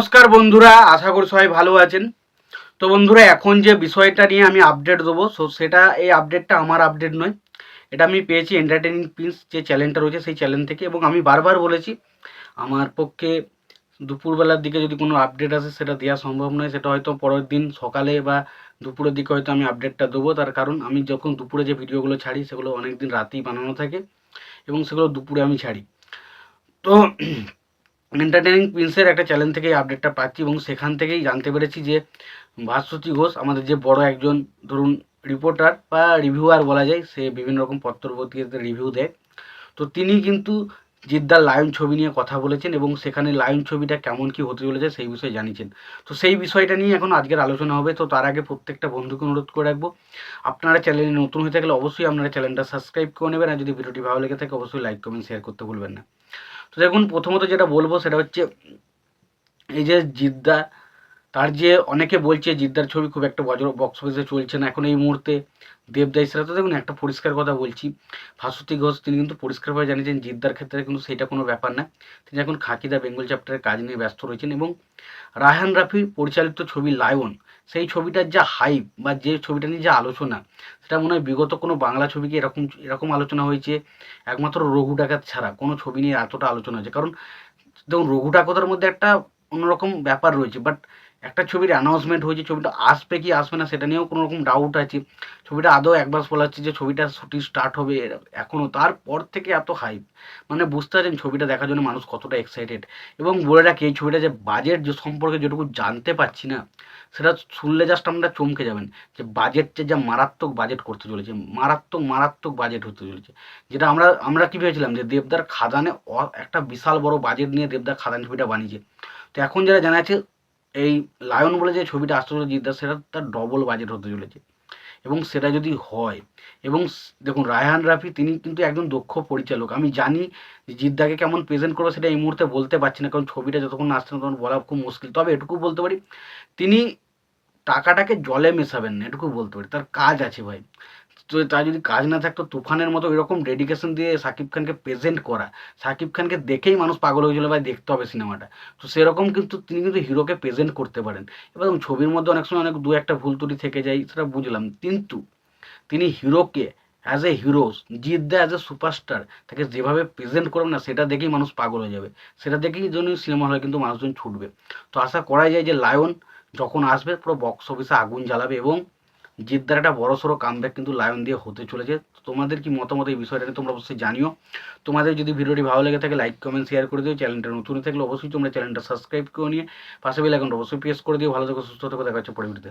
নমস্কার বন্ধুরা, আশা করি সবাই ভালো আছেন। তো বন্ধুরা, এখন যে বিষয়টা নিয়ে আমি আপডেট দেবো সো সেটা এই আপডেটটা আমার আপডেট নয়। এটা আমি পেয়েছি এন্টারটেনিং প্রিন্স যে চ্যানেলটা রয়েছে, সেই চ্যানেল থেকে এবং আমি বারবার বলেছি, আমার পক্ষে দুপুরবেলার দিকে যদি কোনো আপডেট আসে, সেটা দেওয়া সম্ভব নয়। সেটা হয়তো পরের দিন সকালে বা দুপুরের দিকে হয়তো আমি আপডেটটা দেবো। তার কারণ, আমি যখন দুপুরে যে ভিডিওগুলো ছাড়ি, সেগুলো অনেক দিন রাতেই বানানো থাকে এবং সেগুলো দুপুরে আমি ছাড়ি। তো এন্টারটেনিং প্রিন্সের একটা চ্যানেল থেকে আপডেটটা পাচ্ছি এবং সেখান থেকেই জানতে পেরেছি যে ভাস্বতী ঘোষ আমাদের যে বড় একজন ধরুন রিপোর্টার বা রিভিউয়ার বলা যায়, সে বিভিন্ন রকম পত্রপত্রিকাতে রিভিউ দেয়। তো তিনি কিন্তু জিদ্দার লায়ন ছবি নিয়ে কথা বলেছেন এবং সেখানে লায়ন ছবিটা কেমন কি হতে চলেছে সেই বিষয়ে জানিয়েছেন। তো সেই বিষয়টা নিয়ে এখন আজকের আলোচনা হবে, তো তার আগে প্রত্যেকটা বন্ধুকে অনুরোধ করে রাখব, আপনারা চ্যানেলে নতুন হয়ে থাকলে অবশ্যই আপনারা চ্যানেলটা সাবস্ক্রাইব করে নেবেন, আর যদি ভিডিওটি ভালো লেগে থাকে অবশ্যই লাইক কমেন্ট শেয়ার করতে ভুলবেন না। তো দেখুন, প্রথমত যেটা বলব সেটা হচ্ছে, এই যে জিদ্দা, তার যে অনেকে বলছে জিদ্দার ছবি খুব একটা বজ্র বক্স অফিসে চলছে না এখন এই মুহূর্তে, দেবদাই সেরা তো দেখুন, একটা পরিষ্কার কথা বলছি। ভাস্বতী ঘোষ, তিনি কিন্তু পরিষ্কারভাবে জানিয়েছেন জিদ্দার ক্ষেত্রে কিন্তু সেটা কোনো ব্যাপার না। তিনি এখন খাকিদা বেঙ্গল চ্যাপ্টারের কাজ নিয়ে ব্যস্ত রয়েছেন এবং রায়হান রাফি পরিচালিত ছবি লায়ন সেই ছবিটার যা হাইপ বা যে ছবিটা নিয়ে যে আলোচনা, সেটা মনে হয় বিগত কোনো বাংলা ছবিকে এরকম এরকম আলোচনা হয়েছে, একমাত্র রঘু ডাকাত ছাড়া। কোনো ছবি নিয়ে এতটা আলোচনা হয়েছে। কারণ, দেখুন, রঘু ডাকাতের মধ্যে একটা অন্যরকম ব্যাপার রয়েছে। বাট একটা ছবির অ্যানাউন্সমেন্ট হয়েছে, ছবিটা আসবে কি আসবে না সেটা নিয়েও কোনো রকম ডাউট আছে। ছবিটা আদৌ একবার বলা হচ্ছে যে ছবিটা শুটিং স্টার্ট হবে এখনও তারপর থেকে এত হাইপ মানে বুঝতে পারছেন ছবিটা দেখার জন্য মানুষ কতটা এক্সাইটেড এবং বলে রাখি, এই ছবিটা যে বাজেট যে সম্পর্কে যেটুকু জানতে পারছি না, সেটা শুনলে জাস্ট আমরা চমকে যাবেন যে বাজেটটা যা মারাত্মক বাজেট করতে চলেছে, মারাত্মক মারাত্মক বাজেট হতে চলেছে। যেটা আমরা আমরা কী ভেবেছিলাম যে দেবদার খাদানে একটা বিশাল বড় বাজেট নিয়ে দেবদার খাদান ছবিটা বানিয়েছে। তো এখন যারা জানা আছে এই লায়ন বলে যে ছবিটা আসতে চলেছে জিদ্দার সেটা তার ডবল বাজেট হতে চলেছে। এবং সেটা যদি হয়, এবং দেখুন, রায়হান রাফি, তিনি কিন্তু একজন দক্ষ পরিচালক। আমি জানি জিদ্দাকে কেমন প্রেজেন্ট করব সেটা এই মুহূর্তে বলতে পারছি না, কারণ ছবিটা যতক্ষণ আসছে না তখন বলা খুব মুশকিল। তবে এটুকু বলতে পারি, তিনি টাকাটাকে জলে মেশাবেন না, এটুকু বলতে পারি। তার কাজ আছে ভাই। তো তার যদি কাজ না থাকতো, তুফানের মতো এরকম ডেডিকেশন দিয়ে সাকিব খানকে প্রেজেন্ট করা। সাকিব খানকে দেখেই মানুষ পাগল হয়েছিল ভাই, দেখতে হবে সিনেমাটা। তো সেরকম কিন্তু তিনি কিন্তু হিরোকে প্রেজেন্ট করতে পারেন। এবং ছবির মধ্যে অনেক সময় অনেক দু একটা ভুল ত্রুটি থেকে যায়, সেটা বুঝলাম। কিন্তু তিনি হিরোকে অ্যাজ এ হিরোস জিদ্দা অ্যাজ এ সুপারস্টার তাকে যেভাবে প্রেজেন্ট করবে না, সেটা দেখেই মানুষ পাগল হয়ে যাবে। সেটা দেখেই জন্য সিনেমা হলে কিন্তু মানুষজন ছুটবে। তো আশা করাই যায় যে লায়ন যখন আসবে, পুরো বক্স অফিসে আগুন জ্বালাবে এবং জিদ্দার একটা বড়সড় কামব্যাক কিন্তু লায়ন দিয়ে হতে চলেছে। তোমাদের কি মতামত এই বিষয়টা নিয়ে তোমরা অবশ্যই জানিও। তোমাদের যদি ভিডিওটি ভালো লেগে থাকে লাইক কমেন্ট শেয়ার করে দিও। চ্যানেলটা নতুন থাকলে অবশ্যই তোমরা চ্যানেলটা সাবস্ক্রাইব করে নিয়ে পাশে বেল অ্যাকাউন্ট অবশ্যই প্রেস করে দিও। ভালো থেকো, সুস্থ থেকো। দেখা হচ্ছে পরে ভিডিওতে